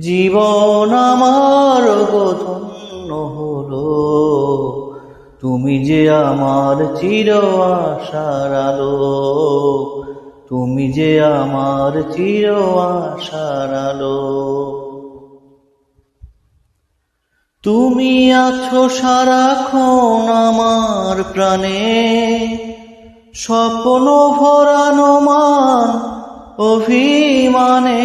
জীবন আমার গো ধন্য হলো। তুমি যে আমার চির আশার আলো, তুমি যে আমার চির আশার আলো। তুমি আছো সারাক্ষণ আমার প্রাণে, স্বপ্ন ভরানো মান অভিমানে।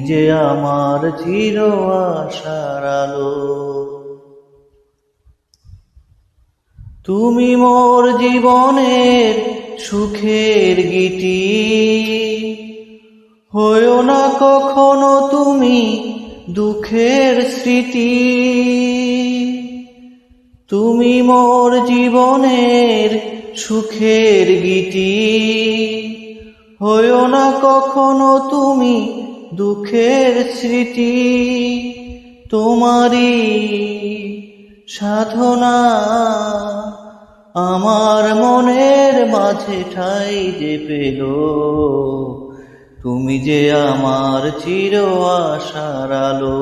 যে আমার চির আশার আলো। তুমি মোর জীবনের সুখের গীতি। হয়েও না কখনো তুমি দুঃখের স্মৃতি। তুমি মোর জীবনের সুখের গীতি। হয়েও না কখনো তুমি দুঃখের স্মৃতি তোমারই সাধনা। আমার মনের মাঝে ঠাই যে পেল, তুমি যে আমার চির আশার আলো,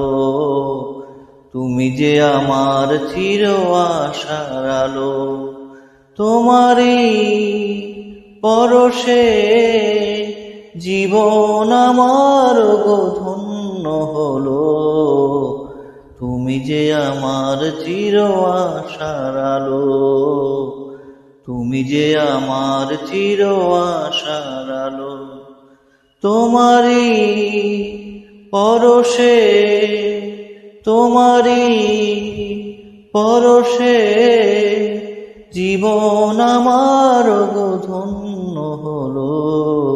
তুমি যে আমার চির আশার আলো, তোমারই পরশে জীবন আমার গো ধন্য হলো। তুমি যে আমার চির আশার আলো। তুমি যে আমার চির আশার আলো। তোমারি পরশে তোমারি পরশে জীবন আমার গো ধন্য হলো।